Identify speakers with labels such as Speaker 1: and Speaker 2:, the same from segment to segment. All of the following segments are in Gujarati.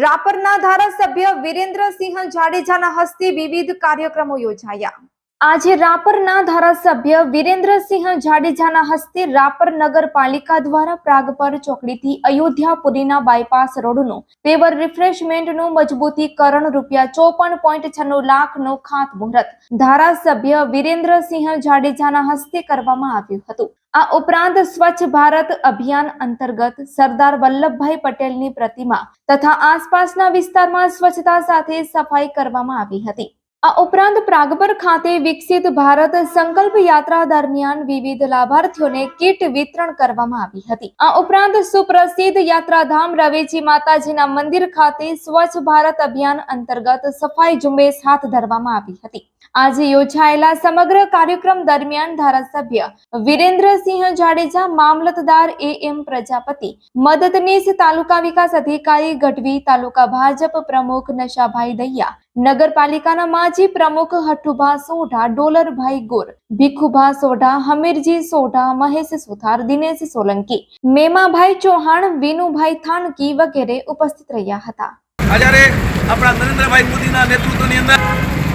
Speaker 1: રાપરના ધારાસભ્ય વિરેન્દ્રસિંહ જાડેજાના હસ્તે વિવિધ કાર્યક્રમો યોજાયા. આજે રાપરના ધારાસભ્ય વિરેન્દ્રસિંહ જાડેજાના હસ્તે રાપર નગરપાલિકા દ્વારા પ્રાગપર ચોકડીથી અયોધ્યાપુરીના બાયપાસ રોડનું પેવર રિફ્રેશમેન્ટનું મજબૂતીકરણ રૂપિયા ચોપન પોઈન્ટ છન્નું લાખનું ખાતમુહૂર્ત ધારાસભ્ય વિરેન્દ્રસિંહ જાડેજાના હસ્તે કરવામાં આવ્યું હતું. આ ઉપરાંત સ્વચ્છ ભારત અભિયાન અંતર્ગત સરદાર વલ્લભભાઈ પટેલની પ્રતિમા તથા આસપાસના વિસ્તારમાં સ્વચ્છતા સાથે સફાઈ કરવામાં આવી હતી. આ ઉપરાંત પ્રાગપર ખાતે વિકસિત ભારત સંકલ્પ યાત્રા દરમિયાન વિવિધ લાભાર્થીઓને કીટ વિતરણ કરવામાં આવી હતી. આ ઉપરાંત સુપ્રસિદ્ધ યાત્રાધામ રવેજી માતાજીના મંદિર ખાતે સ્વચ્છ ભારત અભિયાન અંતર્ગત સફાઈ ઝુંબેશ હાથ ધરવામાં આવી હતી. આજે યોજાયેલા સમગ્ર કાર્યક્રમ દરમિયાન ધારાસભ્ય વિરેન્દ્રસિંહ જાડેજા, મામલતદાર એ એમ પ્રજાપતિ, મદદનીશ તાલુકા વિકાસ અધિકારી ગઢવી, તાલુકા ભાજપ પ્રમુખ નશાભાઈ દૈયા નગરપાલિકાના માજી પ્રમુખ હઠુભા સોઢા, ડોલરભાઈ ગોર, ભીખુભા સોઢા, હમીરજી સોઢા, મહેશ સુથાર, દિનેશ સોલંકી, મેમાભાઈ ચૌહાણ, વિનુભાઈ થાનકી વગેરે ઉપસ્થિત રહ્યા હતા.
Speaker 2: આજે આપણા નરેન્દ્રભાઈ મોદીના નેતૃત્વની અંદર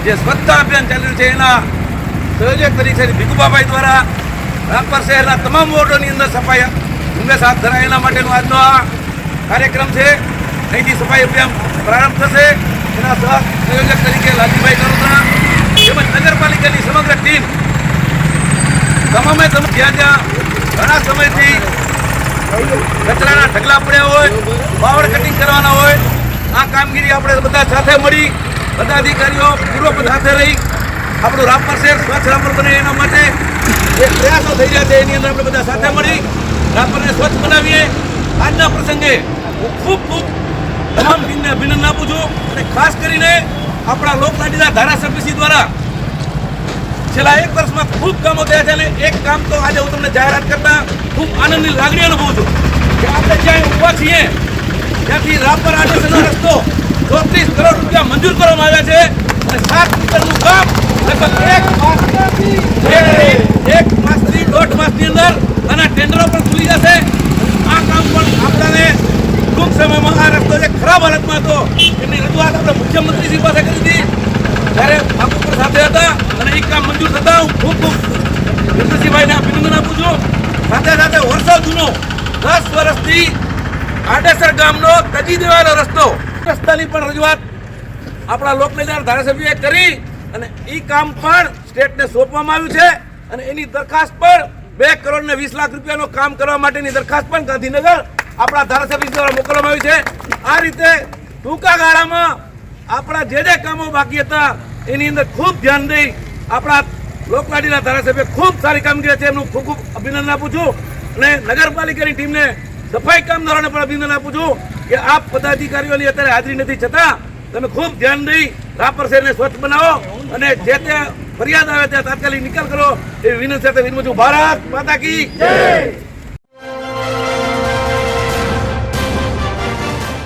Speaker 2: જે સ્વચ્છતા અભિયાન ચાલી રહ્યું છે, એના સંયોજક તરીકે ભીખુભાભાઈ દ્વારા રાપર શહેરના તમામ વોર્ડોની અંદર સફાઈ ઝુંબેશ હાથ ધરાય, એના માટેનો આજનો આ કાર્યક્રમ છે. અહીંથી સફાઈ અભિયાન પ્રારંભ થશે. એના સહ સંયોજક તરીકે લાલજીભાઈ કરોતરા તેમજ નગરપાલિકાની સમગ્ર ટીમ તમામે તમે જ્યાં જ્યાં ઘણા સમયથી કચરાના ઢગલા પડ્યા હોય પાવર કટિંગ કરવાના હોય, આ કામગીરી આપણે બધા સાથે મળી, બધા અધિકારીઓ પૂર્વ સાથે રહી, આપણું રામપર શહેર સ્વચ્છ રામપર બને એના માટે જે પ્રયાસો થઈ રહ્યા છે, એની અંદર આપણે બધા સાથે મળી, રામપરને સ્વચ્છ બનાવીએ. આજના પ્રસંગે ખૂબ ખૂબ તમામ ટીમને અભિનંદન આપું છું અને ખાસ કરીને આપણા લોકલાડીના ધારાસભ્યશ્રી દ્વારા છેલ્લા એક વર્ષમાં ખૂબ કામો થયા છે અને એક કામ તો આજે હું તમને જાહેરાત કરતા ખૂબ આનંદની લાગણી અનુભવું છું કે આપણે જ્યાં ઊભા છીએ, ત્યાંથી રાપર આડોશનો રસ્તો ચોત્રીસ કરોડ રૂપિયા મંજૂર કરવામાં આવ્યા છે અને સાત મીટરનું કામ લગભગ એક માસથી એક- એક માસથી દોઢ માસની અંદર આના ટેન્ડરો પણ ખુલી જશે આ કામ પણ આપણાને ટૂંક સમયમાં આ રસ્તો જે ખરાબ હાલતમાં હતો એમની રજૂઆત આપણે મુખ્યમંત્રીશ્રી પાસે કરી હતી. ત્યારે બાપુપુર સાથે હતા અને એ કામ મંજૂર થતા હું ખૂબ ખૂબ વિરમસિંહભાઈને અભિનંદન આપું છું. સાથે સાથે વર્ષો જૂનો, દસ વર્ષથી આડેસર ગામનો તજી દેવાનો રસ્તો, રસ્તાની પણ રજૂઆત આપણા લોકનેતા ધારાસભ્યએ કરી અને એ કામ પણ સ્ટેટને સોંપવામાં આવ્યું છે અને એની દરખાસ્ત પણ બે કરોડ ને વીસ લાખ રૂપિયાનું કામ કરવા માટેની દરખાસ્ત પણ ગાંધીનગર આપણા ધારાસભ્ય દ્વારા મોકલવામાં આવી છે. આ રીતે ટૂંકા ગાળામાં આપણા જે જે કામો બાકી હતા, એની અંદર ખૂબ ધ્યાન દઈ આપણા લોકલાડીના ધારાસભ્ય ખૂબ સારી કામગીરી છે. એમનું ખૂબ ખૂબ અભિનંદન આપું છું. અને નગરપાલિકાની ટીમને સફાઈ કામદારોને પણ અભિનંદન આપું છું કે આપ પદાધિકારીઓની અત્યારે હાજરી નથી. છતાં તમે ખૂબ ધ્યાન દઈ રાપર શહેરને સ્વચ્છ બનાવો અને જે તે ફરિયાદ આવે ત્યાં તાત્કાલિક નિકાલ કરો એ વિનંતી સાથે વિનંતી છું. ભારત માતા કી